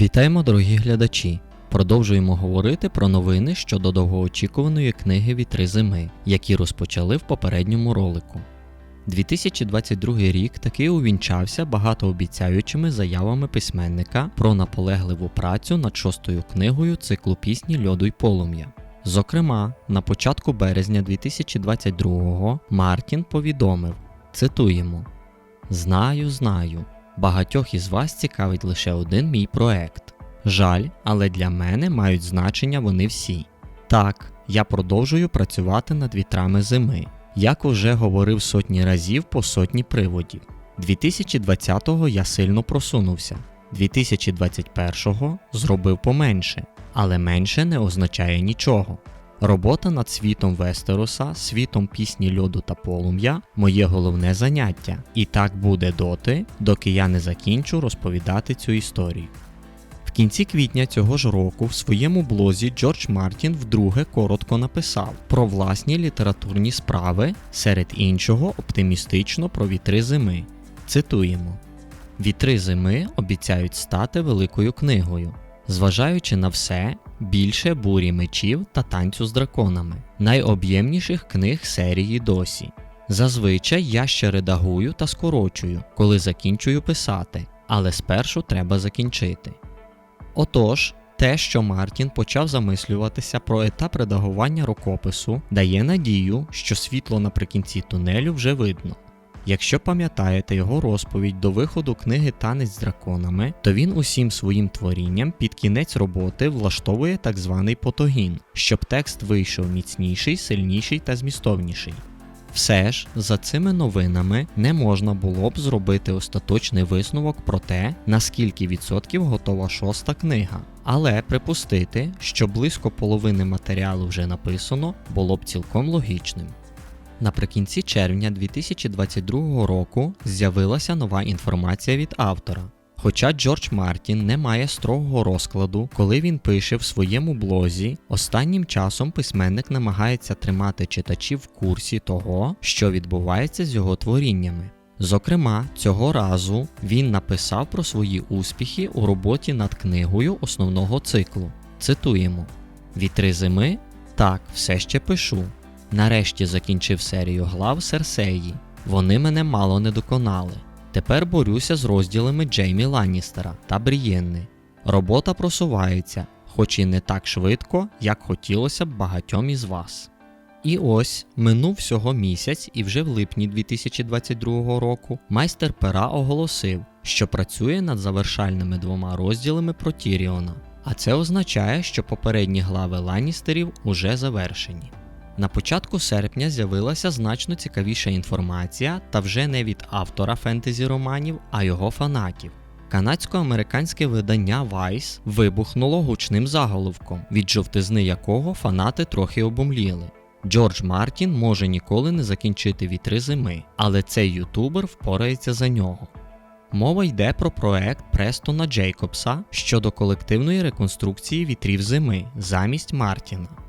Вітаємо, дорогі глядачі! Продовжуємо говорити про новини щодо довгоочікуваної книги Вітри зими, які розпочали в попередньому ролику. 2022 рік таки увінчався багатообіцяючими заявами письменника про наполегливу працю над шостою книгою циклу пісні Льоду й полум'я. Зокрема, на початку березня 2022-го Мартін повідомив: цитуємо: Знаю, знаю. Багатьох із вас цікавить лише один мій проект. Жаль, але для мене мають значення вони всі. Так, я продовжую працювати над вітрами зими, як уже говорив сотні разів по сотні приводів. 2020-го я сильно просунувся, 2021-го зробив поменше, але менше не означає нічого. Робота над світом Вестероса, світом пісні льоду та полум'я моє головне заняття, і так буде доти, доки я не закінчу розповідати цю історію. В кінці квітня цього ж року в своєму блозі Джордж Мартін вдруге коротко написав про власні літературні справи, серед іншого оптимістично про вітри зими. Цитуємо: Вітри зими обіцяють стати великою книгою. Зважаючи на все, більше бурі мечів та танцю з драконами, найоб'ємніших книг серії досі. Зазвичай я ще редагую та скорочую, коли закінчую писати, але спершу треба закінчити. Отож, те, що Мартін почав замислюватися про етап редагування рукопису, дає надію, що світло наприкінці тунелю вже видно. Якщо пам'ятаєте його розповідь до виходу книги Танець з драконами, то він усім своїм творінням під кінець роботи влаштовує так званий потогін, щоб текст вийшов міцніший, сильніший та змістовніший. Все ж, за цими новинами не можна було б зробити остаточний висновок про те, наскільки відсотків готова шоста книга, але припустити, що близько половини матеріалу вже написано, було б цілком логічним. Наприкінці червня 2022 року з'явилася нова інформація від автора. Хоча Джордж Мартін не має строгого розкладу, коли він пише в своєму блозі, останнім часом письменник намагається тримати читачів в курсі того, що відбувається з його творіннями. Зокрема, цього разу він написав про свої успіхи у роботі над книгою основного циклу. Цитуємо: Вітри зими? Так, все ще пишу. Нарешті закінчив серію глав Серсеї. Вони мене мало не доконали. Тепер борюся з розділами Джеймі Ланністера та Брієнни. Робота просувається, хоч і не так швидко, як хотілося б багатьом із вас. І ось минув всього місяць, і вже в липні 2022 року майстер пера оголосив, що працює над завершальними двома розділами про Тіріона. А це означає, що попередні глави Ланністерів уже завершені. На початку серпня з'явилася значно цікавіша інформація, та вже не від автора фентезі романів, а його фанатів. Канадсько-американське видання Vice вибухнуло гучним заголовком, від жовтизни якого фанати трохи обомліли. Джордж Мартін може ніколи не закінчити вітри зими, але цей ютубер впорається за нього. Мова йде про проект Престона Джейкобса щодо колективної реконструкції вітрів зими замість Мартіна.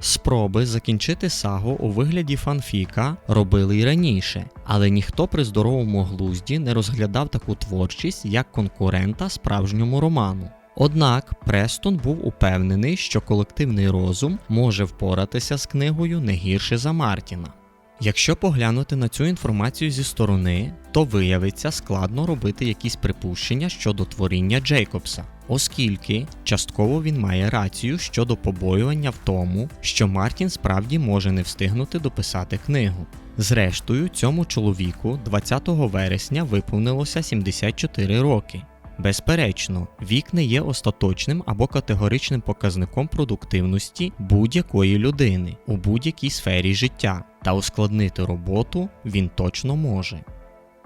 Спроби закінчити сагу у вигляді фанфіка робили й раніше, але ніхто при здоровому глузді не розглядав таку творчість як конкурента справжньому роману. Однак Престон був упевнений, що колективний розум може впоратися з книгою не гірше за Мартіна. Якщо поглянути на цю інформацію зі сторони, то виявиться складно робити якісь припущення щодо творіння Джейкобса, оскільки частково він має рацію щодо побоювання в тому, що Мартін справді може не встигнути дописати книгу. Зрештою, цьому чоловіку 20 вересня виповнилося 74 роки. Безперечно, вік не є остаточним або категоричним показником продуктивності будь-якої людини у будь-якій сфері життя, та ускладнити роботу він точно може.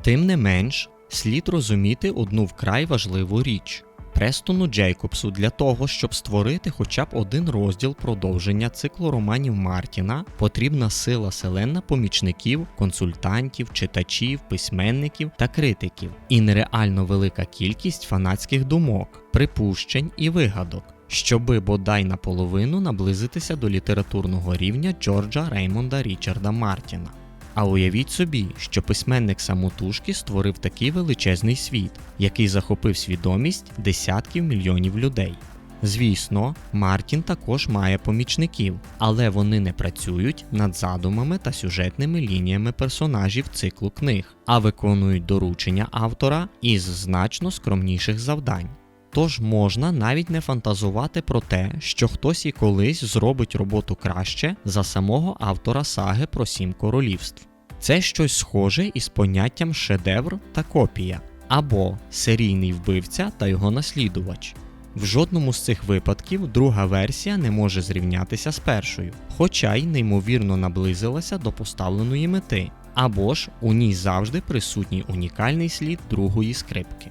Тим не менш, слід розуміти одну вкрай важливу річ. Престону Джейкобсу для того, щоб створити хоча б один розділ продовження циклу романів Мартіна, потрібна сила селена помічників, консультантів, читачів, письменників та критиків, і нереально велика кількість фанатських думок, припущень і вигадок, щоби бодай наполовину наблизитися до літературного рівня Джорджа Реймонда Річарда Мартіна. А уявіть собі, що письменник самотужки створив такий величезний світ, який захопив свідомість десятків мільйонів людей. Звісно, Мартін також має помічників, але вони не працюють над задумами та сюжетними лініями персонажів циклу книг, а виконують доручення автора із значно скромніших завдань. Тож можна навіть не фантазувати про те, що хтось і колись зробить роботу краще за самого автора саги про сім королівств. Це щось схоже із поняттям шедевр та копія, або серійний вбивця та його наслідувач. В жодному з цих випадків друга версія не може зрівнятися з першою, хоча й неймовірно наблизилася до поставленої мети, або ж у ній завжди присутній унікальний слід другої скрипки.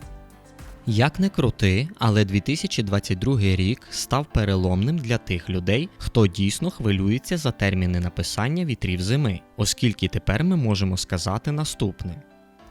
Як не крути, але 2022 рік став переломним для тих людей, хто дійсно хвилюється за терміни написання вітрів зими, оскільки тепер ми можемо сказати наступне.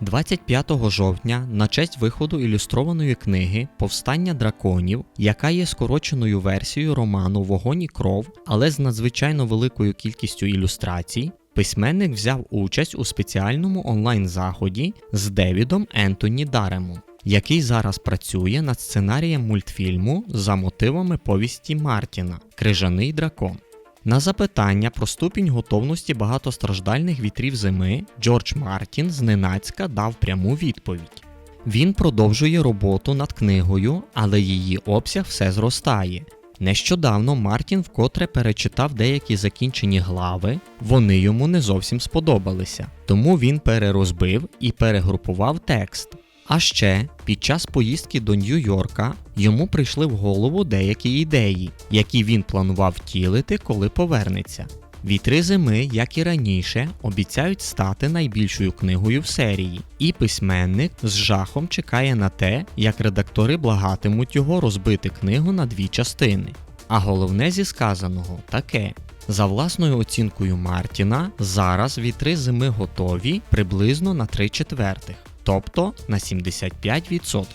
25 жовтня, на честь виходу ілюстрованої книги Повстання драконів, яка є скороченою версією роману Вогонь і кров, але з надзвичайно великою кількістю ілюстрацій, письменник взяв участь у спеціальному онлайн-заході з Девідом Ентоні Даремом, який зараз працює над сценарієм мультфільму за мотивами повісті Мартіна Крижаний дракон. На запитання про ступінь готовності багатостраждальних вітрів зими Джордж Мартін зненацька дав пряму відповідь. Він продовжує роботу над книгою, але її обсяг все зростає. Нещодавно Мартін вкотре перечитав деякі закінчені глави, вони йому не зовсім сподобалися, тому він перерозбив і перегрупував текст. А ще під час поїздки до Нью-Йорка йому прийшли в голову деякі ідеї, які він планував втілити, коли повернеться. Вітри зими, як і раніше, обіцяють стати найбільшою книгою в серії, і письменник з жахом чекає на те, як редактори благатимуть його розбити книгу на дві частини. А головне зі сказаного таке. За власною оцінкою Мартіна, зараз вітри зими готові приблизно на 3 четвертих тобто на 75%.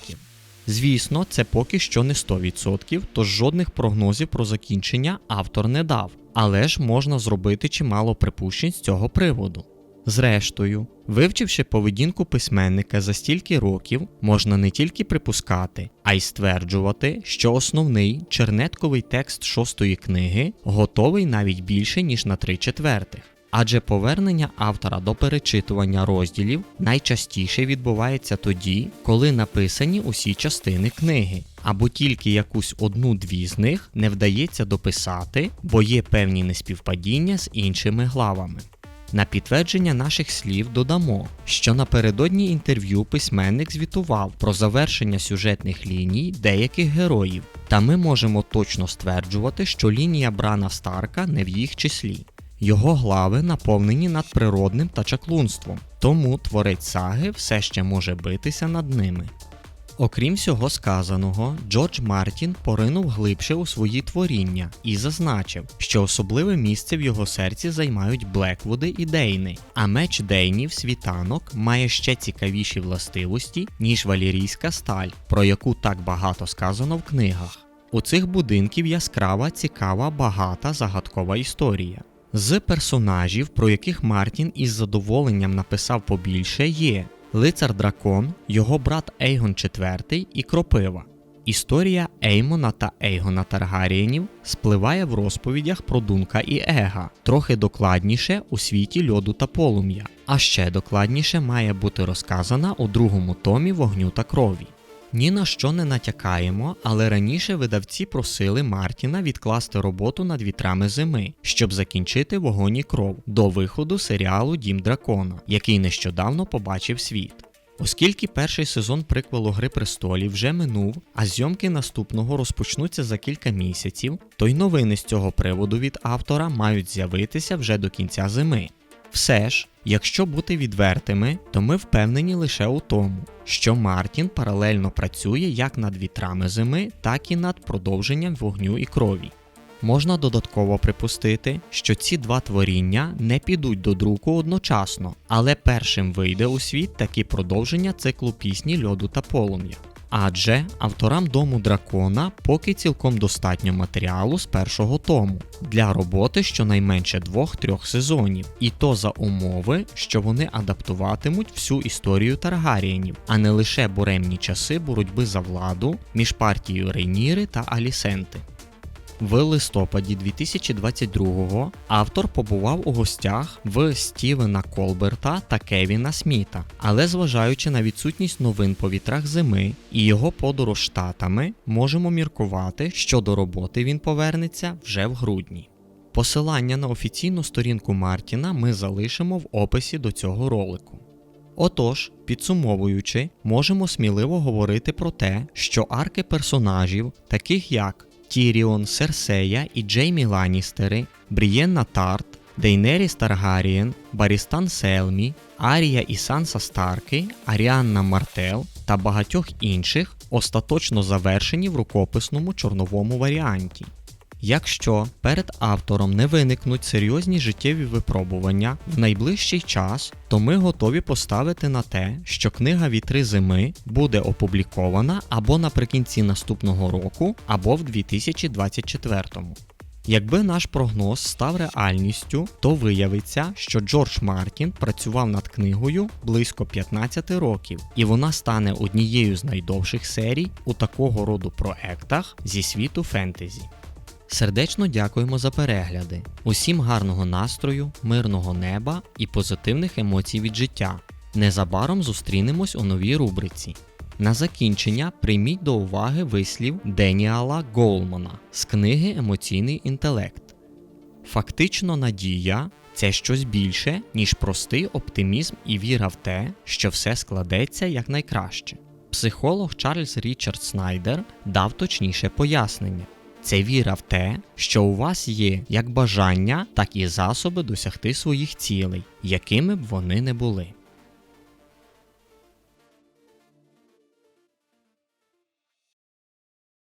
Звісно, це поки що не 100%, тож жодних прогнозів про закінчення автор не дав, але ж можна зробити чимало припущень з цього приводу. Зрештою, вивчивши поведінку письменника за стільки років, можна не тільки припускати, а й стверджувати, що основний чернетковий текст шостої книги готовий навіть більше ніж на 3 четвертих. Адже повернення автора до перечитування розділів найчастіше відбувається тоді, коли написані усі частини книги, або тільки якусь одну-дві з них не вдається дописати, бо є певні неспівпадіння з іншими главами. На підтвердження наших слів додамо, що напередодні інтерв'ю письменник звітував про завершення сюжетних ліній деяких героїв, та ми можемо точно стверджувати, що лінія Брана Старка не в їх числі. Його глави наповнені надприродним та чаклунством, тому творець саги все ще може битися над ними. Окрім всього сказаного, Джордж Мартін поринув глибше у свої творіння і зазначив, що особливе місце в його серці займають Блеквуди і Дейни, а меч Дейнів світанок має ще цікавіші властивості, ніж валірійська сталь, про яку так багато сказано в книгах. У цих будинків яскрава, цікава, багата загадкова історія. З персонажів, про яких Мартін із задоволенням написав побільше, є Лицар Дракон, його брат Ейгон IV і Кропива. Історія Еймона та Ейгона Таргарієнів спливає в розповідях про Дунка і Ега, трохи докладніше у світі льоду та полум'я, а ще докладніше має бути розказана у другому томі вогню та крові. Ні на що не натякаємо, але раніше видавці просили Мартіна відкласти роботу над вітрами зими, щоб закінчити вогонь і кров до виходу серіалу Дім Дракона, який нещодавно побачив світ. Оскільки перший сезон приквелу Гри престолів вже минув, а зйомки наступного розпочнуться за кілька місяців, то й новини з цього приводу від автора мають з'явитися вже до кінця зими. Все ж, якщо бути відвертими, то ми впевнені лише у тому, що Мартін паралельно працює як над вітрами зими, так і над продовженням вогню і крові. Можна додатково припустити, що ці два творіння не підуть до друку одночасно, але першим вийде у світ такі продовження циклу пісні льоду та полум'я. Адже авторам дому дракона поки цілком достатньо матеріалу з першого тому для роботи щонайменше двох-трьох сезонів, і то за умови, що вони адаптуватимуть всю історію Таргарієнів, а не лише буремні часи боротьби за владу між партією Рейніри та Алісенти. В листопаді 2022-го автор побував у гостях в Стівена Колберта та Кевіна Сміта, але зважаючи на відсутність новин по вітрах зими і його подорож штатами, можемо міркувати, що до роботи він повернеться вже в грудні. Посилання на офіційну сторінку Мартіна ми залишимо в описі до цього ролику. Отож, підсумовуючи, можемо сміливо говорити про те, що арки персонажів, таких як Тіріон, Серсея і Джеймі Ланністери, Брієнна Тарт, Дейнеріс Таргарієн, Барістан Селмі, Арія і Санса Старки, Аріанна Мартел та багатьох інших остаточно завершені в рукописному чорновому варіанті. Якщо перед автором не виникнуть серйозні життєві випробування в найближчий час, то ми готові поставити на те, що книга Вітри зими буде опублікована або наприкінці наступного року, або в 2024. Якби наш прогноз став реальністю, то виявиться, що Джордж Мартін працював над книгою близько 15 років, і вона стане однією з найдовших серій у такого роду проектах зі світу фентезі. Сердечно дякуємо за перегляди. Усім гарного настрою, мирного неба і позитивних емоцій від життя. Незабаром зустрінемось у новій рубриці. На закінчення прийміть до уваги вислів Деніала Голмана з книги Емоційний інтелект. Фактично, надія це щось більше, ніж простий оптимізм і віра в те, що все складеться якнайкраще. Психолог Чарльз Річард Снайдер дав точніше пояснення. Це віра в те, що у вас є як бажання, так і засоби досягти своїх цілей, якими б вони не були.